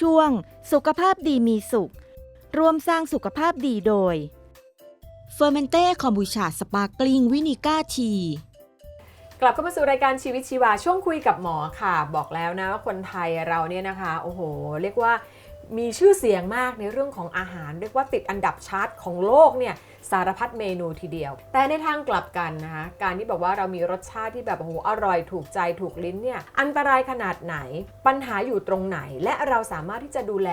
ช่วง สุขภาพดีมีสุข ร่วมสร้างสุขภาพดีโดยเฟอร์เมนเต้คอมบูชาสปาร์กลิงวินิก้าทีกลับเข้ามาสู่รายการชีวิตชีวาช่วงคุยกับหมอค่ะ บอกแล้วนะว่าคนไทยเราเนี่ยนะคะ โอ้โห เรียกว่า มีชื่อเสียงมากในเรื่องของอาหาร เรียกว่าติดอันดับชาร์ตของโลกเนี่ยสารพัดเมนูทีเดียว แต่ในทางกลับกันนะคะการที่บอกว่าเรามีรสชาติที่แบบโอ้โหอร่อยถูกใจถูกลิ้นเนี่ยอันตรายขนาดไหน ปัญหาอยู่ตรงไหน และเราสามารถที่จะดูแล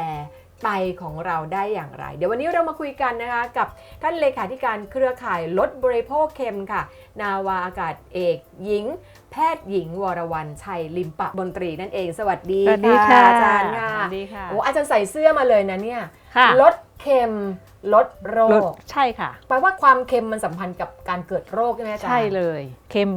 ไตของเราได้อย่างไร เดี๋ยววันนี้เรามาคุยกันนะคะกับท่านเลขาธิการเครือข่ายลดบริโภคเค็มค่ะ นาวาอากาศเอกหญิง แพทย์หญิงวรวรรณชัยลิมปะบนตรีนั่นเองสวัสดีสวัสดีค่ะอาจารย์ค่ะสวัสดีค่ะโอ้อาจารย์ใส่เสื้อมาเลยนะเนี่ยค่ะลดเค็มลดโรลดคใช่ค่ะแปลว่าความเค็มมันสัมพันธ์กับการเกิดโรคใช่ไหมอาจารย์ใช่เลยเค็ม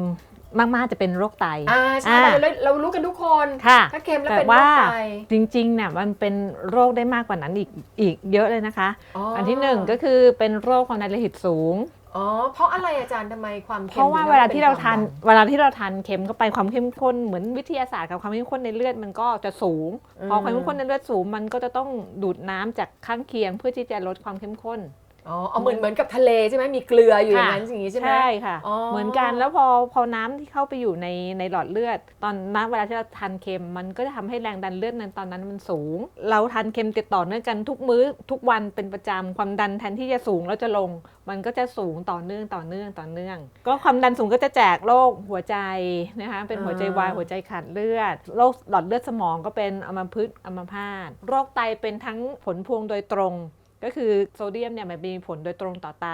มากๆจะเป็นโรคไตอ่าใช่อ่าเราเรารู้กันทุกคนค่ะถ้าเค็มแล้วแต่เป็นโรว่าคไต จริงๆเนี่ยมันเป็นโรคได้มากกว่านั้นอีกอีกเยอะเลยนะคะอ๋ออั นที่หนึ่งก็คือเป็นโรคความดันโลหิตสูง อ๋อเพราะอะไรอาจารย์ทำไมความเพเค็มราะว่าถึงเวลาที่เราป็ทานควมดัเวลาที่เราทานเค็มเข้าไปความเข้มข้นเหมือนวิทยาศาสตร์กับความเข้มข้นในเลือดมันก็จะสูง พอความเข้มข้นในเลือดสูงมันก็จะต้องดูดน้ำจากข้างเคียงเพื่อที่จะลดความเข้มข้น อ๋อเอาเหมือนเหมือนกับทะเลใช่ไหมมีเกลืออยู่อย่างนั้นอย่างนี้ใช่ไหมใช่ค่ะอ๋อเหมือนกันแล้วพอพอน้ำที่เข้าไปอยู่ในในหลอดเลือด ตอนนั้นเวลาที่เราทานเค็มมันก็จะทำให้แรงดันเลือดในตอนนั้นมันสูง เราทานเค็มติดต่อเนื่องกันทุกมื้อทุกวันเป็นประจำความดันแทนที่จะสูงแล้วจะลง มันก็จะสูงต่อเนื่องต่อเนื่องต่อเนื่อง ก็ความดันสูงก็จะแจกโรคหัวใจนะคะเป็นหัวใจวายหัวใจขาดเลือดโรคหลอดเลือดสมองก็เป็นอัมพฤกษ์อัมพาตโรคไตเป็นทั้งผลพวงโดยตรง ก็คือโซเดียมเนี่ยมันมีผลโดยตรงต่อไต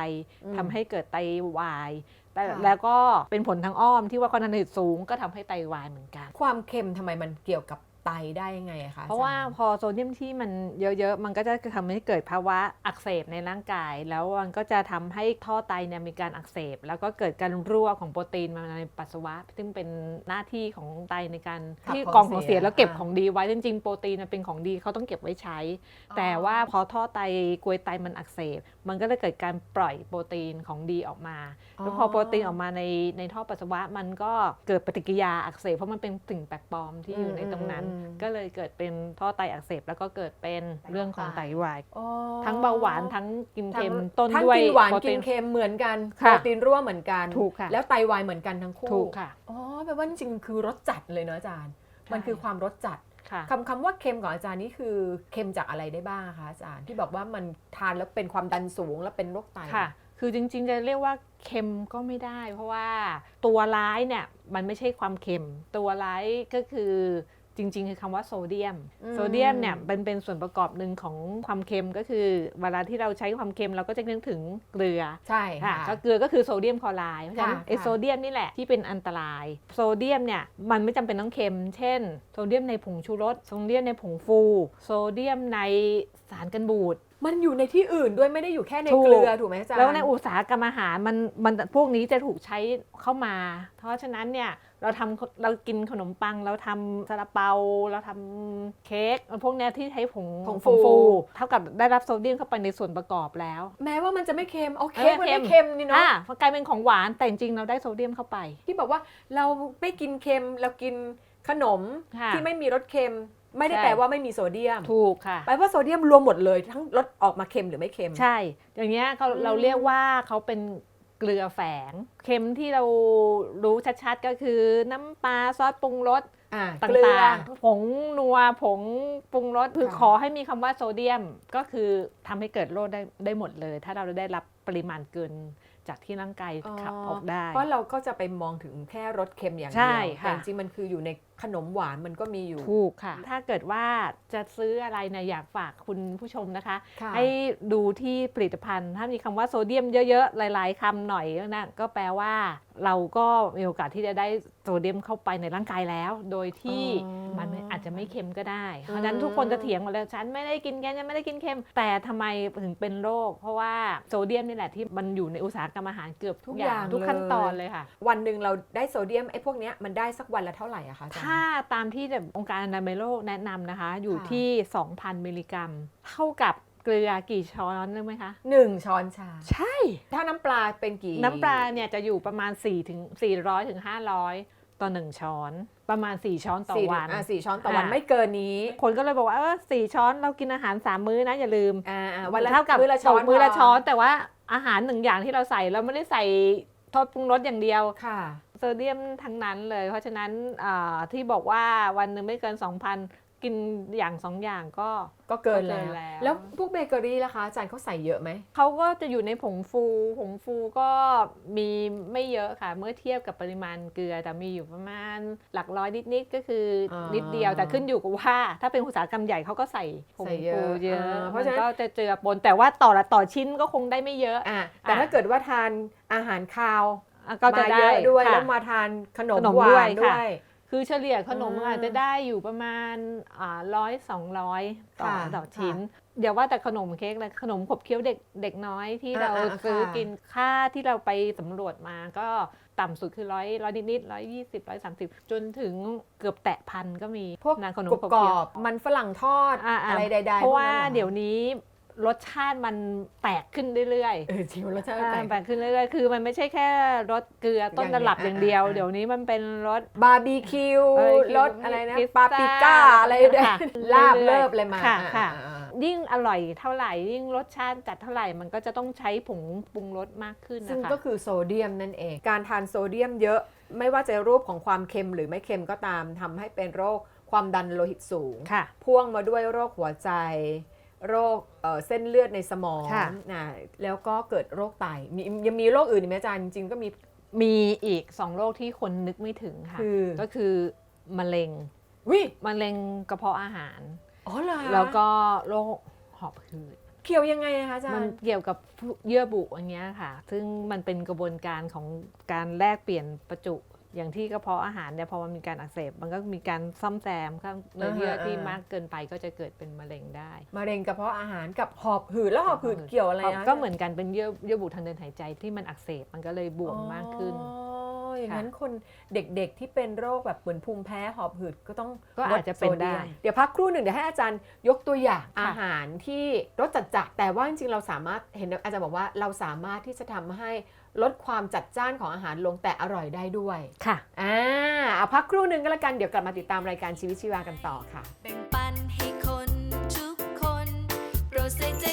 อืมทำให้เกิดไตวายแต่ค่ะแล้วก็เป็นผลทางอ้อมที่ว่าความดันโลหิตสูงก็ทำให้ไตวายเหมือนกัน ความเค็มทำไมมันเกี่ยวกับ ไตได้ยังไงอะคะเพราะว่าอจย์พอโซเดียมที่มันเยอะๆ มันก็จะทำให้เกิดภาวะอักเสบในร่างกาย แล้วมันก็จะทำให้ท่อไตเนี่ยมีการอักเสบ แล้วก็เกิดการรั่วของโปรตีนมาในปัสสาวะ ซึ่งเป็นหน้าที่ของไตในการขับที่ของกรองของเสียเสียแล้วเก็บอ่าของดีไว้จริงๆ โปรตีนน่ะเป็นของดีเขาต้องเก็บไว้ใช้ แต่ว่าพอท่อไตกลวยไตมันอักเสบ มันก็จะเกิดการปล่อยโปรตีนของดีออกมาแล้วพอโปรตีนออกมาในในท่อปัสสาวะมันก็เกิดปฏิกิริยาอักเสบเพราะมันเป็นสิ่งแปลกปลอมที่อยู่ในตรงนั้นอืมอืมก็เลยเกิดเป็นท่อไตอักเสบแล้วก็เกิดเป็นเรื่องของไตวายอ๋อทั้งเบาหวานทั้งกินเค็มทั้งต้นทั้งด้วยกินหวานโปรกิตีนเค็มเหมือนกันโปค่ะรตีนรั่วเหมือนกันถูกค่ะแล้วไตวายเหมือนกันทั้งคู่ถูกค่ะอ๋อแปลว่าจริงๆคือรสจัดเลยเนอะอาจารย์ มันคือความรสจัดค่ะคำคำว่าเค็มของอาจารย์นี่คือเค็มจากอะไรได้บ้างคะอาจารย์ที่บอกว่ามันทานแล้วเป็นความดันสูงแล้วเป็นโรคไตค่ะ คือจริงๆ จะเรียกว่าเค็มก็ไม่ได้ เพราะว่าตัวร้ายเนี่ยมันไม่ใช่ความเค็ม ตัวร้ายก็คือ จริง ๆ คือคำว่าโซเดียมอืมโซเดียมเนี่ยเป็นเป็นส่วนประกอบหนึ่งของความเค็มก็คือ เวลาที่เราใช้ความเค็มเราก็จะนึกถึงเกลือ ใช่ค่ะค่ะก็เกลือก็คือโซเดียมคลอไรด์เพราะฉะนั้นค่ะไอโซเดียมนี่แหละที่เป็นอันตราย โซเดียมเนี่ยมันไม่จำเป็นต้องเค็ม เช่น โซเดียมในผงชูรส โซเดียมในผงฟู โซเดียมในสารกันบูดมันอยู่ในที่อื่นด้วยไม่ได้อยู่แค่ในถูกเกลือถูกไหมอาจารย์แล้วในอุตสาหกรรมอาหารมันมันพวกนี้จะถูกใช้เข้ามา เพราะฉะนั้นเนี่ย เราทำเรากินขนมปัง เราทำซาลาเปา เราทำเค้กพวกเนี้ยที่ใช้ผงผงฟู เท่ากับได้รับโซเดียมเข้าไปในส่วนประกอบแล้ว แม้ว่ามันจะไม่เค็มเอาเค้กมันเออไม่เค็มเค็มนี่เนาะอะพอกลายเป็นของหวานแต่จริงๆเราได้โซเดียมเข้าไป ที่บอกว่าเราไม่กินเค็มเรากินขนมค่ะที่ไม่มีรสเค็มไม่ได้ใช่แปลว่าไม่มีโซเดียม ถูกค่ะ แปลว่าโซเดียมรวมหมดเลยทั้งรสออกมาเค็มหรือไม่เค็ม ใช่ อย่างเงี้ยเขาอืมเราเรียกว่าเขาเป็น เกลือแฝง เค็มที่เรารู้ชัดๆ ก็คือน้ำปลาซอสปรุงรสอ่าตเกลือ่างๆ ผงนัวผงปรุงรสคือค่ะขอให้มีคำว่าโซเดียม ก็คือทำให้เกิดโรคได้ได้หมดเลย ถ้าเราได้รับปริมาณเกิน จากที่ร่างกายขับออกได้ เพราะเราก็จะไปมองถึงแค่รสเค็มอย่างใช่เดียวค่ะแต่จริงๆมันคืออยู่ในขนมหวานมันก็มีอยู่ถูกค่ะ ถ้าเกิดว่าจะซื้ออะไรเนี่ยอยากฝากคุณผู้ชมนะคะค่ะให้ดูที่ผลิตภัณฑ์ ถ้ามีคำว่าโซเดียมเยอะๆ หลาย ๆคำหน่อยนะก็แปลว่าเราก็มีโอกาสที่จะได้โซเดียมเข้าไปในร่างกายแล้ว โดยที่อ๋อมันอาจจะไม่เค็มก็ได้อืมเพราะฉะนั้นทุกคนจะเถียงหมดเลยฉันไม่ได้กินแกงฉันไม่ได้กินเค็ม แต่ทำไมถึงเป็นโรค เพราะว่าโซเดียมนี่แหละที่มันอยู่ในอุตสาหกรรมอาหารเกือบทุกอย่างทุกขั้นตอนเลยค่ะ วันหนึ่งเราได้โซเดียมไอ้พวกเนี้ยมันได้สักวันละเท่าไหร่อะคะอจรย์ถ้าตามที่แบบองค์การอนามัยโลกแนะนำนะคะ อยู่ค่ะที่ 2,000 มิลลิกรัม เท่ากับเกลือกี่ช้อนรู้ไหมคะหนึ่งช้อนชา ใช่ ถ้าน้ำปลาเป็นกี่ น้ำปลาเนี่ยจะอยู่ประมาณ4ถึง400ถึง500ต่อหนึ่งช้อนประมาณ 4 ช้อนต่อสี่วันอะสี่ช้อนต่อวันอะไม่เกินนี้ คนก็เลยบอกว่าเออสี่ช้อนเรากินอาหาร 3 มื้อนะอย่าลืมอ่าอ่าวันละเท่ากับมื้อละช้อนตกมื้อละพช้อนแต่ว่า อาหารหนึ่งอย่างที่เราใส่เราไม่ได้ใส่ทอดปรุงรสอย่างเดียวค่ะโซเดียมทั้งนั้นเลย เพราะฉะนั้นอ่าที่บอกว่าวันหนึ่งไม่เกิน 2,000 กินอย่างสองอย่างก็ ก็เกินก็เกิแล้วนแล้ว แล้วพวกเบเกอรี่ล่ะคะอาจารย์เขาใส่เยอะไหม เขาก็จะอยู่ในผงฟู ผงฟูก็มีไม่เยอะค่ะ เมื่อเทียบกับปริมาณเกลือ แต่มีอยู่ประมาณหลักร้อยนิดๆก็คืออานิดเดียวแต่ขึ้นอยู่กับว่า ถ้าเป็นอุตสาหกรรมใหญ่เขาก็ใส่ผงใส่เยอะฟูเยอะอ่าเพเพราะราะฉะฉะนั้นั้นนก็จะเจือปนแต่ว่าต่อละต่อชิ้นก็คงได้ไม่เยอะอะแต่อะถ้าเกิดว่าทานอาหารคาวอะก็จะมาได้เยอะด้วยค่ะ แล้วมาทานขนมขนมหวาด้วยนด้วค่ะย คือเฉลี่ยขนมอ่าอาจจะได้อยู่ประมาณร้อยสองร้อยต่อค่ะต่อชิ้นเดี๋ยวว่าแต่ขนมเค้กเลยขนมขบเคี้ยวเด็กเด็กน้อยที่อ่าเราอ่าซื้อค่ะกินค่าที่เราไปสำรวจมาก็ต่ำสุดคือร้อยร้อยนิดๆร้อยยี่สิบร้อยสามสิบจนถึงเกือบแตะพันก็มีพวกนะขนมกรุบขบกรเคี้ยวอบมันฝรั่งทอดอ่าอะไรใดๆเพราะว่าพกนั้นหอเดี๋ยวนี้ รสชาติมันแปลกขึ้นเรื่อยๆเออจริงรสชาติอ่าแปลกแปลกขึ้นเรื่อยๆ คือมันไม่ใช่แค่รสเกลือต้นอย่างตลับเดียวอย่างเดียวอ่าอ่าเดี๋ยวนี้มันเป็นรสบาร์บีคิวเออรสอะไรนะพิซซ่าปาปริก้าอะไรใดค่ะลาบเรื่อยๆเลิบอะไรมาค่ะอ่าค่ะอ่ายิ่งอร่อยเท่าไหร่ ยิ่งรสชาติจัดเท่าไหร่ มันก็จะต้องใช้ผงปรุงรสมากขึ้นซึ่งนะคะก็คือโซเดียมนั่นเอง การทานโซเดียมเยอะไม่ว่าจะรูปของความเค็มหรือไม่เค็มก็ตามทำให้เป็นโรคความดันโลหิตสูงค่ะพ่วงมาด้วยโรคหัวใจ โรคเอ่อเส้นเลือดในสมองค่ะนะแล้วก็เกิดโรคไตมียังมีโรคอื่นอีกไหมอาจารย์จริงๆก็มีมีอีกสองโรคที่คนนึกไม่ถึงค่ะคือก็คือมะเร็งวิมะเร็งกระเพาะอาหารอ๋อเหรอคะแล้วก็โรคหอบหืดเกี่ยวยังไงอะคะอาจารมันย์เกี่ยวกับเยื่อบุอย่างเงี้ยค่ะ ซึ่งมันเป็นกระบวนการของการแลกเปลี่ยนประจุ อย่างที่กระเพาะอาหารเนี่ยพอมันมีการอักเสบมันก็มีการซ่อมแซมข้างเนื้อเยื่อที่มากเกินไปก็จะเกิดเป็นมะเร็งได้มะเร็งกระเพาะอาหารกับหอบหืดแล้วหอบหืดเกี่ยวอะไรนะก็เหมือนกันเป็นเยื่อเยื่อบุทางเดินหายใจที่มันอักเสบมันก็เลยบวมมากขึ้นอ๋ออย่างนั้นค่ะคนเด็กๆที่เป็นโรคแบบเหมือนภูมิแพ้หอบหืดก็ต้องก็อาจจะเป็นลโซดียมได้ เดี๋ยวพักครู่หนึ่งเดี๋ยวให้อาจารย์ยกตัวอย่างค่ะอาหารที่รสจัดจัดๆแต่ว่าจริงๆเราสามารถเห็นอาจารย์บอกว่าเราสามารถที่จะทำให้ ลดความจัดจ้านของอาหารลงแต่อร่อยได้ด้วยค่ะอ่าเอาพักครู่หนึ่งก็แล้วกันเดี๋ยวกลับมาติดตามรายการชีวิตชีวากันต่อค่ะ แบ่งปันให้คนทุกคน โปรดใส่ใจ